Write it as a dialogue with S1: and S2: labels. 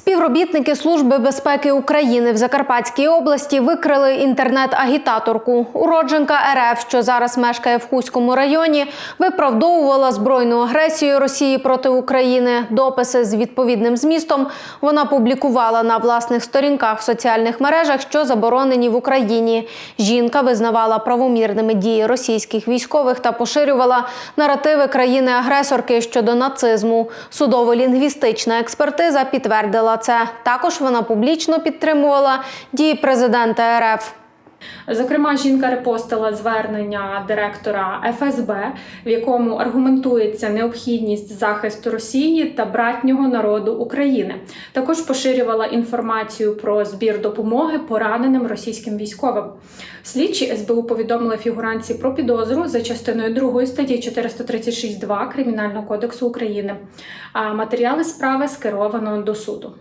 S1: Співробітники Служби безпеки України в Закарпатській області викрили інтернет-агітаторку. Уродженка РФ, що зараз мешкає в Хуському районі, виправдовувала збройну агресію Росії проти України. Дописи з відповідним змістом вона публікувала на власних сторінках в соціальних мережах, що заборонені в Україні. Жінка визнавала правомірними дії російських військових та поширювала наративи країни-агресорки щодо нацизму. Судово-лінгвістична експертиза підтвердила це. Також вона публічно підтримувала дії президента РФ.
S2: Зокрема, жінка репостила звернення директора ФСБ, в якому аргументується необхідність захисту Росії та братнього народу України. Також поширювала інформацію про збір допомоги пораненим російським військовим. Слідчі СБУ повідомили фігуранці про підозру за частиною 2 статті 436.2 Кримінального кодексу України. А матеріали справи скеровано до суду.